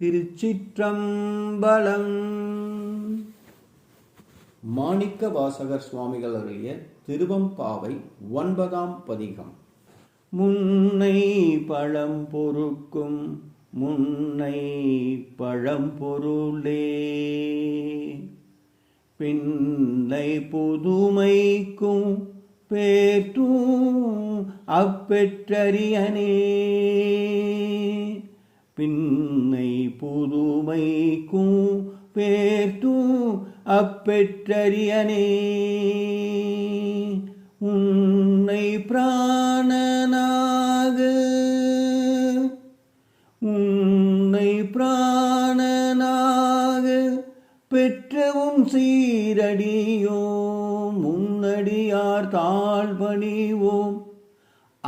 திருச்சிற்றம்பலம். மாணிக்க வாசகர் சுவாமிகள் அருளிய திருவம்பாவை ஒன்பதாம் பதிகம். முன்னை பழம் பொறுக்கும் முன்னை பழம்பொருளே பின்னை புதுமைக்கும் பேற்றும் அப்பெற்றரியனே பின்னை புதுமைக்கும் பேர்த்தும் அப்பெற்றரியனே உன்னை பிராணனாக உன்னை பிராணனாக பெற்றவும் சீரடியோம். முன்னடியார் தாழ்பணிவோம்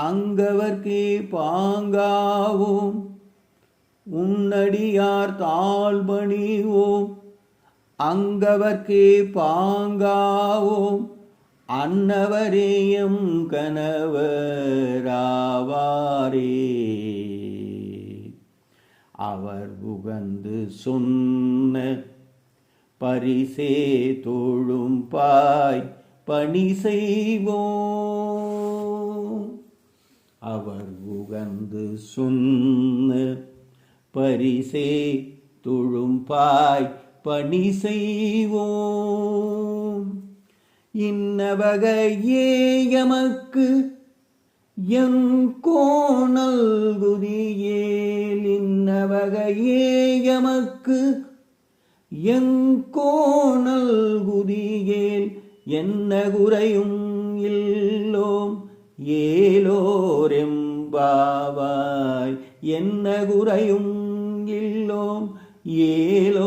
அங்கவர்க்கே பாங்காவோம். உன்னடியார் தாழ்பணிவோம் அங்கவர்க்கே பாங்காவோம் அன்னவரேயம் கணவராவாரே. அவர் புகந்து சொன்ன பரிசே தோழும் பாய் பணி செய்வோம். அவர் புகந்து சொன்ன பரிசே துழும்பாய் பணி செய்வோம். இன்ன வகையே எமக்கு என் கோணல் குதியேல். இன்ன வகையே எமக்கு என் கோணல் குதியேல். என்ன குறையும் இல்லோம் ஏலோரெம்பாவாய் என்ன குறையும் ഏലോരെമ്പാവാ